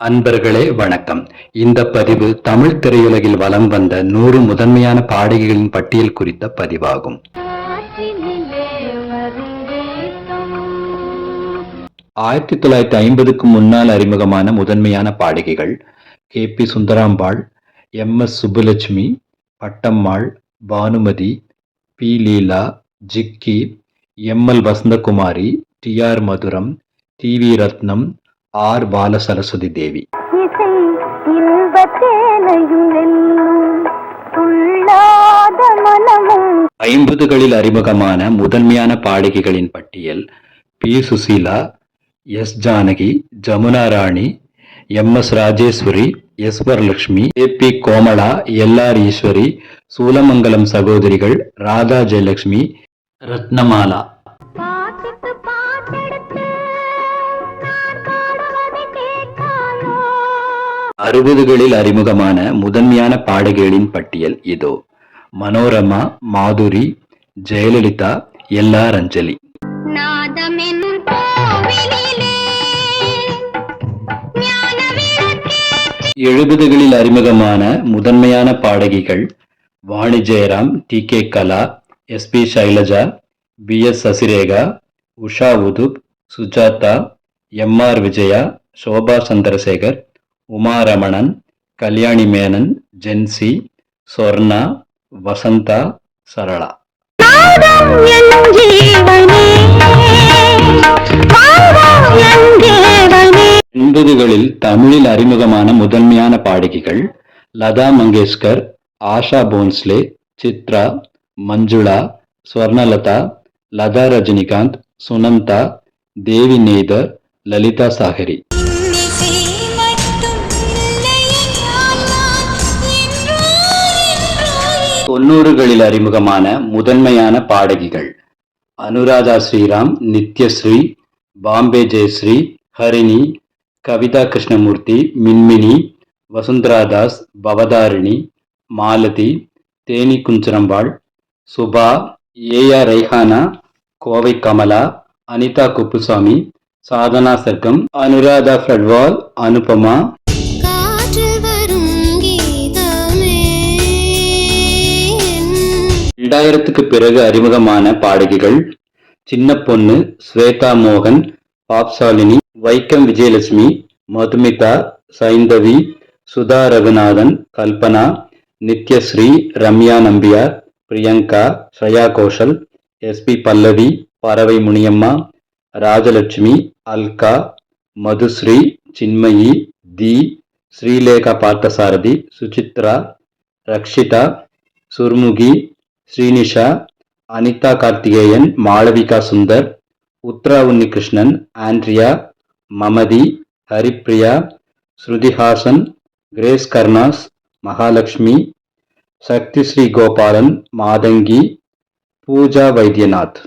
அன்பர்களே வணக்கம். இந்த பதிவு தமிழ் திரையுலகில் வலம் வந்த நூறு முதன்மையான பாடகிகளின் பட்டியல் குறித்த பதிவாகும். ஆயிரத்தி தொள்ளாயிரத்தி ஐம்பதுக்கு முன்னால் அறிமுகமான முதன்மையான பாடகிகள் K P Sundarambal M S Subbulakshmi Pattammal Bhanumathi P Leela Jikki M L Vasanthakumari T R Madhuram T V Rathnam R Devi. வெல்லும் துள்ளாத மனமும் ஐம்பதுகளில் அறிமுகமான முதன்மையான பாடகிகளின் பட்டியல் P. Susheela S. Janaki Jamuna Rani M. S. Rajeswari S. Varalakshmi A. P. Komala L. R. Eswari Soolamangalam சகோதரிகள் ராதா ஜெயலட்சுமி ரத்னமாலா. அறுபதுகளில் அறிமுகமான முதன்மையான பாடகிகளின் பட்டியல் இதோ. Manorama Madhuri Jayalalithaa L R Anjali. எழுபதுகளில் அறிமுகமான முதன்மையான பாடகிகள் Vani Jairam T K Kala S P Sailaja P S Sasirekha Usha Uthup Sujatha M R Vijaya Shoba Chandrasekhar Uma Ramanan Kalyani Menon Jency Swarna Vasantha Sarala. எண்பதுகளில் தமிழில் அறிமுகமான முதன்மையான பாடகிகள் லதா மங்கேஷ்கர் ஆஷா போன்ஸ்லே சித்ரா மஞ்சுளா ஸ்வர்ணலதா லதா ரஜினிகாந்த் சுனந்தா தேவி நேதர் லலிதா சாகரி. தொண்ணூறுகளில் அறிமுகமான முதன்மையான பாடகிகள். அனுராதா ஸ்ரீராம் நித்யஸ்ரீ பாம்பே ஜெயஸ்ரீ ஹரிணி கவிதா கிருஷ்ணமூர்த்தி மின்மினி வசுந்தரா தாஸ் பவதாரிணி மாலதி தேனி குஞ்சரம்பாள் சுபா ஏஆர் ரைஹானா கோவை கமலா அனிதா குப்புசாமி சாதனா சர்க்கம் அனுராதா ஃபட்வால் அனுபமா இரண்டாயிரத்துக்கு பிறகு அறிமுகமான பாடகிகள் சின்ன பொண்ணு ஸ்வேதா மோகன் பாப்சாலினி வைக்கம் விஜயலட்சுமி மதுமிதா சைந்தவி சுதா ரகுநாதன் கல்பனா நித்யஸ்ரீ ரம்யா நம்பியார் பிரியங்கா ஸ்ரேயா கோஷல் எஸ்பி பல்லவி பறவை முனியம்மா ராஜலட்சுமி அல்கா மதுஸ்ரீ சின்மயி தி ஸ்ரீலேகா பார்த்தசாரதி சுசித்ரா ரக்ஷிதா சுர்முகி ஸ்ரீனிஷா அனிதா கார்த்திகேயன் மாளவிகா சுந்தர் உத்ரா உன்னிகிருஷ்ணன் ஆண்ட்ரியா மமதி ஹரிப்ரியா ஸ்ருதிஹாசன் கிரேஸ் கர்ணாஸ் மகாலட்சுமி சக்தி ஸ்ரீ கோபாலன் மாதங்கி பூஜா வைத்தியநாத்.